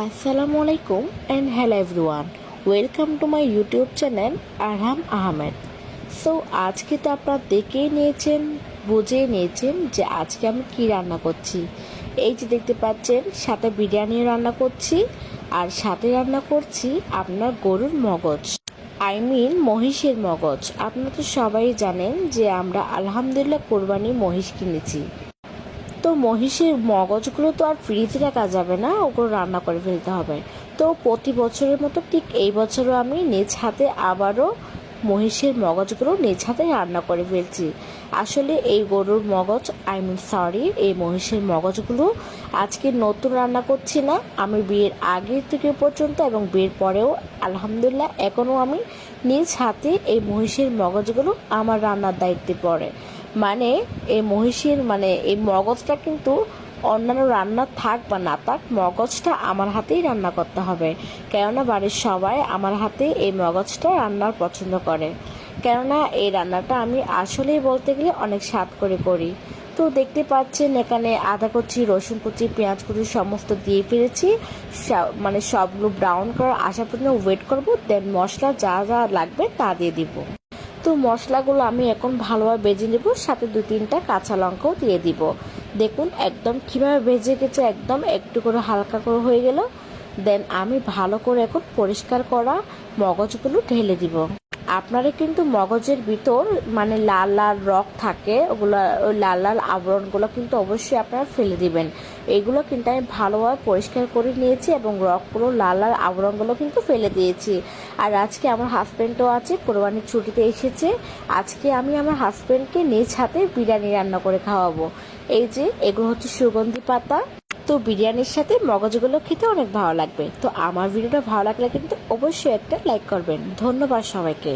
আসসালামু আলাইকুম and hello everyone welcome to my YouTube channel Arham Ahmed so আজকে তো আপনারা দেখেই নিয়েছেন বুঝে নিয়েছেন যে আজকে আমি কি রান্না করছি। এই যে দেখতে পাচ্ছেন, সাথে বিরিয়ানিও রান্না করছি, আর সাথে রান্না করছি আপনার গরুর মগজ। আই মিন মহিষের মগজ। আপনারা তো সবাই জানেন যে আমরা আলহামদুলিল্লাহ কোরবানি মহিষ কিনেছি। তো মহিষের মগজগুলো তো আর ফ্রিজে রাখা যাবে না, ওগুলো রান্না করে ফেলতে হবে। তো প্রতি বছরের মতো ঠিক এই বছরও আমি নিজ হাতে আবারও মহিষের মগজগুলো নিজ হাতে রান্না করে ফেলছি। আসলে এই গরুর মগজ আই মিন সরি এই মহিষের মগজগুলো আজকে নতুন রান্না করছি না। আমি বিয়ের আগে থেকে পর্যন্ত এবং বিয়ের পরেও, আলহামদুলিল্লাহ, এখনও আমি নিজ হাতে এই মহিষের মগজগুলো আমার রান্নার দায়িত্বে পড়ে। মানে এই মহিষের মানে এই মগজটা কিন্তু অন্যান্য রান্না থাক বা না থাক, মগজটা আমার হাতেই রান্না করতে হবে। কেননা বাড়ির সবাই আমার হাতে এই মগজটা রান্নার পছন্দ করে। কেননা এই রান্নাটা আমি আসলেই বলতে গেলে অনেক স্বাদ করে করি। তো দেখতে পাচ্ছেন এখানে আদা কুচি, রসুন কুচি, পেঁয়াজ কুচি সমস্ত দিয়ে ফেলেছি। মানে সবগুলো ব্রাউন করার আসা পর্যন্ত ওয়েট করব দেন মশলা যা যা লাগবে তা দিয়ে দিব। তো মশলাগুলো আমি এখন ভালোভাবে বেজে নেব, সাথে দু তিনটা কাঁচা লঙ্কাও দিয়ে দিব। দেখুন, একদম কীভাবে ভেজে গেছে, একদম একটু করে হালকা করে হয়ে গেল। দেন আমি ভালো করে এখন পরিষ্কার করা মগজগুলো ঢেলে দিব। আপনারা কিন্তু মগজের ভিতর মানে লাল লাল রক থাকে, ওগুলো, ওই লাল লাল আবরণগুলো কিন্তু অবশ্যই আপনারা ফেলে দিবেন। এগুলো কিন্তু আমি ভালোভাবে পরিষ্কার করে নিয়েছি এবং রকগুলো, লাল লাল আবরণগুলো কিন্তু ফেলে দিয়েছি। আর আজকে আমার হাজব্যান্ডও আছে, কোরবানির ছুটিতে এসেছে। আজকে আমি আমার হাজব্যান্ডকে নিজ হাতে বিরিয়ানি রান্না করে খাওয়াবো। এই যে, এগুলো হচ্ছে সুগন্ধি পাতা। তো বিরিয়ানির সাথে মগজগুলো খেতে অনেক ভালো লাগবে। তো আমার ভিডিওটা ভালো লাগলে কিন্তু অবশ্যই একটা লাইক করবেন। ধন্যবাদ সবাইকে।